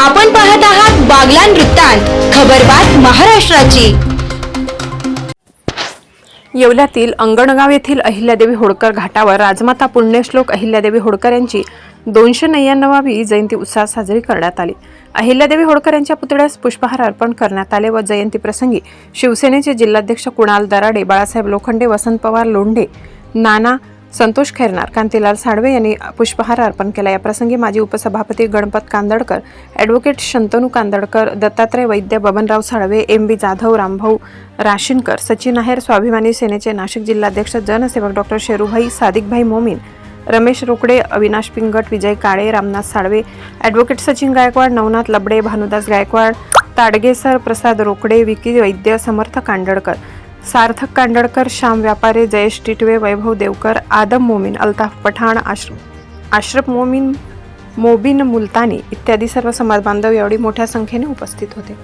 आपण पाहत आहात बागलान वृत्तांत खबरबात महाराष्ट्राची. येवल्यातील अंगणगाव येथील अहिल्यादेवी होळकर घाटावर राजमाता पुण्यश्लोक अहिल्यादेवी होळकर यांची दोनशे नव्याण्णवावी जयंती उत्साहात साजरी करण्यात आली. अहिल्यादेवी होळकर यांच्या पुतळ्यास पुष्पहार अर्पण करण्यात आले व जयंतीप्रसंगी शिवसेनेचे जिल्हाध्यक्ष कुणाल दराडे बाळासाहेब लोखंडे वसंत पवार लोंढे नाना संतोष खैरनार कांतीलाल साळवे यांनी पुष्पहार अर्पण केला. याप्रसंगी माजी उपसभापती Ganpat Kandadkar advocate Shantanu Kandadkar Dattatray Vaidya Babanrao Salve M B Jadhav Rambhau Rashinkar Sachin Aher स्वाभिमानी सेनेचे नाशिक जिल्हाध्यक्ष जनसेवक डॉक्टर शेरूभाई सादिकभाई मोमीन रमेश रोकडे अविनाश पिंगट विजय काळे रामनाथ साळवे ॲडव्होकेट सचिन गायकवाड नवनाथ लबडे भानुदास गायकवाड ताडगेसर प्रसाद रोकडे विकी वैद्य समर्थ कांडळकर सार्थक कांडळकर श्याम व्यापारे जयेश टिटवे वैभव देवकर आदम मोमीन अल्ताफ पठाण आश्र आश्रफ मोमीन मोबिन मुलतानी इत्यादी सर्व समाजबांधव यावेळी मोठ्या संख्येने उपस्थित होते.